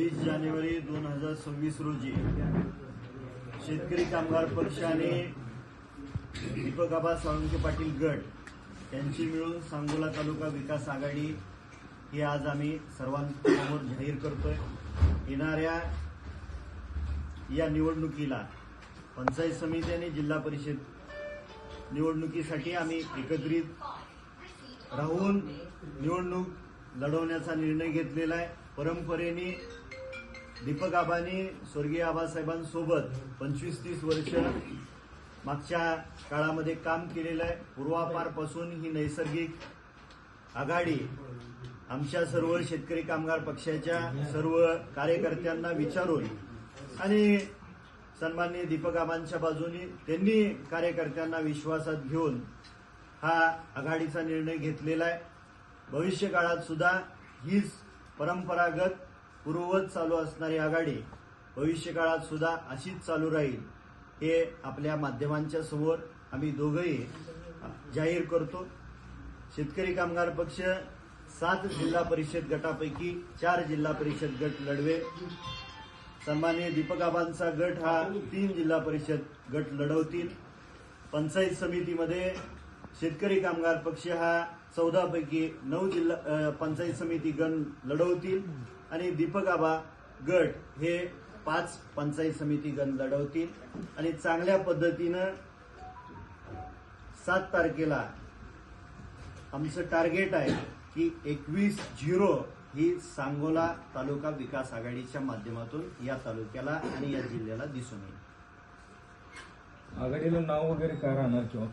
वीस जानेवारी दोन हजार सव्वीस रोजी शेतकरी कामगार पक्षाने दीपक आबा साळुंके पाटील गट यांची मिळून सांगोला तालुका विकास आघाडी ही आज आम्ही सर्वांसमोर जाहीर करतोय. येणाऱ्या या निवडणुकीला पंचायत समिती आणि जिल्हा परिषद निवडणुकीसाठी आम्ही एकत्रित राहून निवडणूक लढवण्याचा निर्णय घेतलेला आहे. परंपरेने दीपक आबांनी स्वर्गीय आबासाहेबांसोबत पंचवीस तीस वर्ष मागच्या काळामध्ये काम केलेलं आहे. पूर्वापारपासून ही नैसर्गिक आघाडी आमच्या सर्व शेतकरी कामगार पक्षाच्या सर्व कार्यकर्त्यांना विचारून आणि सन्माननीय दीपक आबांच्या बाजूनी त्यांनी कार्यकर्त्यांना विश्वासात घेऊन हा आघाडीचा निर्णय घेतलेला आहे. भविष्य काळात सुद्धा हीच परंपरागत पूर्ववत चालू असणारी आघाडी भविष्यकाळात सुद्धा अशीच चालू राहील हे आपल्या माध्यमांच्या समोर आम्ही दोघंही जाहीर करतो. शेतकरी कामगार पक्ष सात जिल्हा परिषद गटापैकी चार जिल्हा परिषद गट लढवे. सन्मान्य दीपक आबांचा गट हा तीन जिल्हा परिषद गट लढवतील. पंचायत समितीमध्ये शेतकरी कामगार पक्ष हा चौदा पैकी नऊ जिल्हा पंचायत समिती गण लढवतील आणि दीपक आबा गट हे पाच पंचायत समिती गण लढवतील. आणि चांगल्या पद्धतीनं सात तारखेला आमचं टार्गेट आहे की एकवीस झिरो ही सांगोला तालुका विकास आघाडीच्या माध्यमातून या तालुक्याला आणि या जिल्ह्याला दिसून येईल. आघाडीला नाव वगैरे काय राहणार किंवा